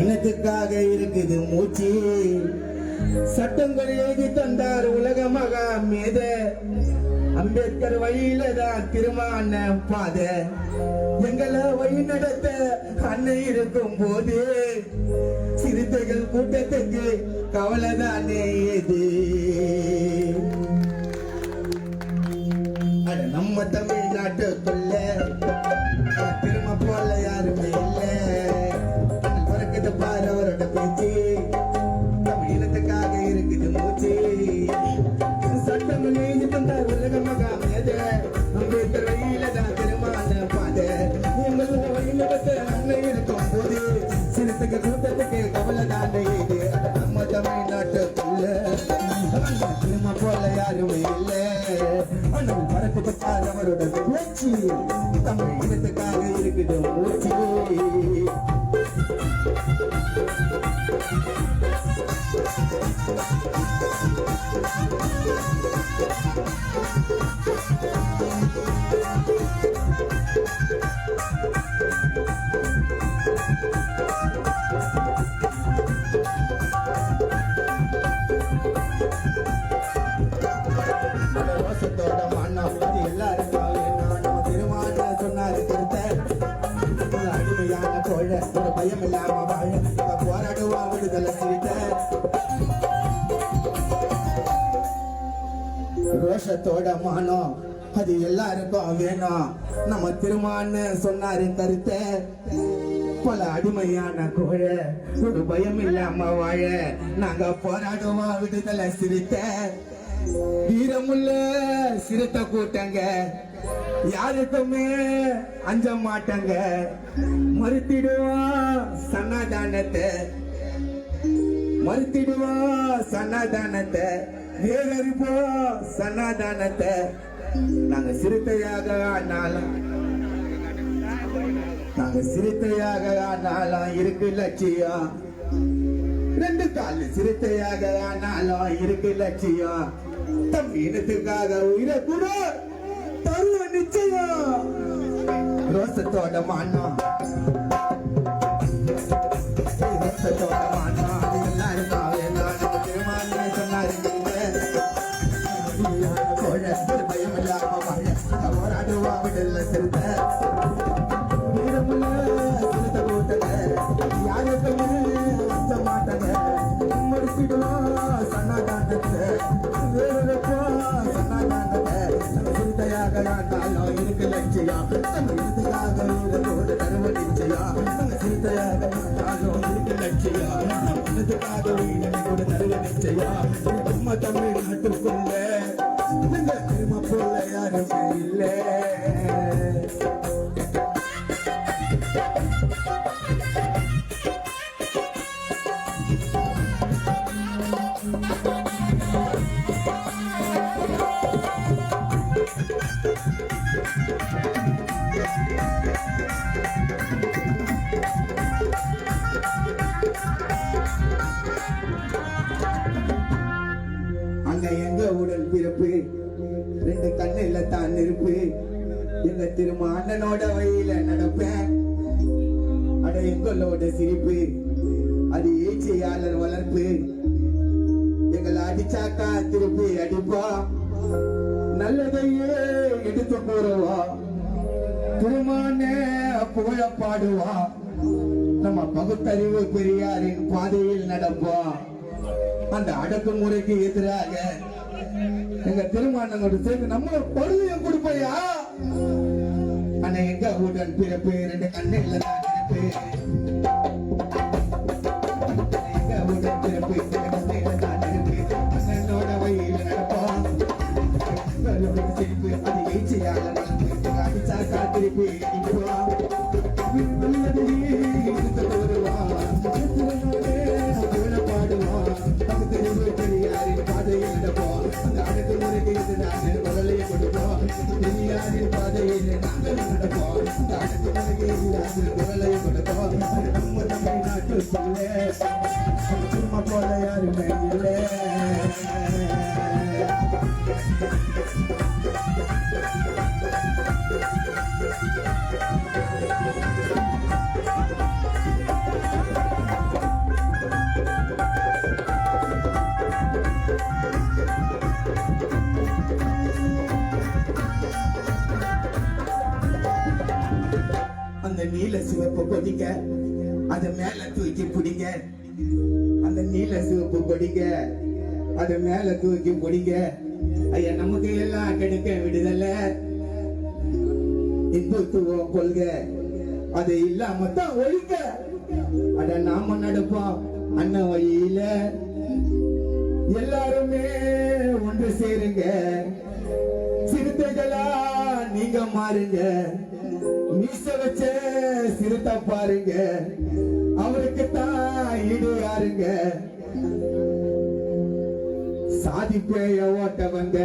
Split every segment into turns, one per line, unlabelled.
இனத்துக்காக இருக்குது மூச்சு. சட்டங்கள் எழுதி தந்தார் உலக மகா மேத. அம்பேத்கர் வழியில தான் திருமான பாத. எங்களை வழி நடத்த அன்னை இருக்கும் போது சிறுத்தைகள் கூட்டத்துக்கு கவலை தானே ஏது திருமான பாத எங்கள் வழியில பத்த நன்மை இருக்கும் போது சிறுத்தைக்கு கூட்டத்துக்கு கவலை தானே இது அட நம்ம தமிழ்நாட்டுக்குள்ள திரும்ப போல யாருமே இல்ல அண்ணன் பறக்குது பாரு அவரோட பேச்சு தமிழ் இனத்துக்காக இருக்குது மூச்சு அந்த பயம் இல்லாம வாழ போராடுவா விடுதலை சிரித்த ரோஷத்தோட மானம் அது எல்லாருக்கும் வேணும். நம்ம திருமான்னு சொன்னாரு கருத்த. பல அடிமையான கோழ ஒரு பயம் இல்லாம வாழ நாங்க போராடுவோம் விடுதலை சிரித்த வீரமுள்ள சிறுத்தை கூட்டங்க. யாருக்குமே அஞ்ச மாட்டாங்க. மறுத்திடுவோம் சன்னாதானத்தை. மறுத்திடுவோம் சன்னாதானத்தை. வேகரிப்போ சன்னாதானத்தை. நாங்க சிறுத்தையாக ஆனாலும் நாங்க சிறுத்தையாக ஆனாலும் இருக்கு லட்சியம். ரெண்டு கால் சிறுத்தையாக ஆனாலும் இருக்கு லட்சியம் தம் இனத்துக்காக உயிரை கூட. தருவ நிச்சயம். ரோசத்தோட மானம் ரோசத்தோட மானம் அது பயம் இல்லாம வாழ போராடுவா விடல சிறுத்த. முடிச்சிடுவோம் சன்னாதானத்தை வேறப்போ சன்னாதானத்தை நம்ம சிறுத்தையாக ஆனாலும் இருக்கு லட்சியம் நம்ம இதுக்காக உயிரோடு தருவ நிச்சயம் நம்ம சிறுத்தையாக ஆனாலும் இருக்கு லட்சியம் நம்ம இதுக்காக உயிரோடு தருவ நிச்சயம் நம்ம திரும்ப அண்ணனோட வழியில நடப்பேன். அட எங்களோட சிரிப்பு அது ஏச்சியாளர் வளர்ப்பு. எங்களை அடிச்சாக்கா திருப்பி அடிப்பா. நல்லதையே எடுத்து போறவா திருமான புகழ பாடுவா. நம்ம பகுத்தறிவு பெரியாரின் பாதையில் நடப்போம் அந்த அடக்குமுறைக்கு எதிராக எங்க திருமணங்களோட சேர்ந்து நம்ம பொருளையும் கொடுப்பையா? எங்க உடன் பிறப்பு ரெண்டு கண்ணில் தான் காத்திருப்பு பாடுவான் நமக்கு பாதையில் நடப்போம். அந்த அடக்குமுறைக்கு எதிராக முதலையை கொடுப்போம் பெரியாரின் பாதையில் நாங்கள் நடப்போம் அந்த அடக்குமுறைக்கு எதிராக குரலை கொடுப்போம் நம்ம தமிழ்நாட்டுக்குள்ளே சும்மா போல யாருமே இல்லை நீல சிவப்பு கொடிங்க அது மேல தூக்கி பிடிங்க. அந்த நீல சிவப்பு கொடிங்க அது மேல தூக்கி பிடிங்க. ஐயா நமக்கு எல்லாம் கிடைக்க விடுதலை. இந்துத்துவம் கொள்க. அது இல்லாம தான் ஒழிக்க. அட நாம நடப்போம். அண்ணன் வழியில எல்லாருமே ஒன்று சேருங்க. சிறுத்தைகளா நீங்க மாறுங்க. மீச வச்ச சிறுத்தை பாருங்க. அவருக்கு தான் ஈடு யாருங்க? சாதி பேய ஓட்ட வந்த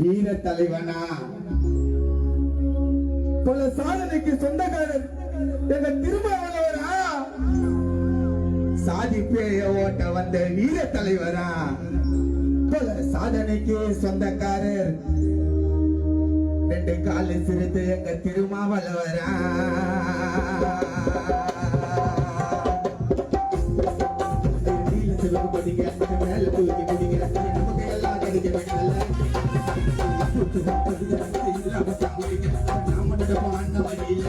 வீர தலைவனா? பல சாதனைக்கு சொந்தக்காரர் எங்க திருமாவளவரா? சாதி பேய ஓட்ட வந்த வீர தலைவரா? பல சாதனைக்கு சொந்தக்காரர் ரெண்டு காலு சிறுத்து எங்க திருமாவளவரா. நீல சிவப்பு கொடிங்க அது மேல தூக்கி குடிங்க நமக்கு எல்லாம் கிடைக்க வேண்டியதில்லை நாம நடப்போம் அண்ணன் வழியில.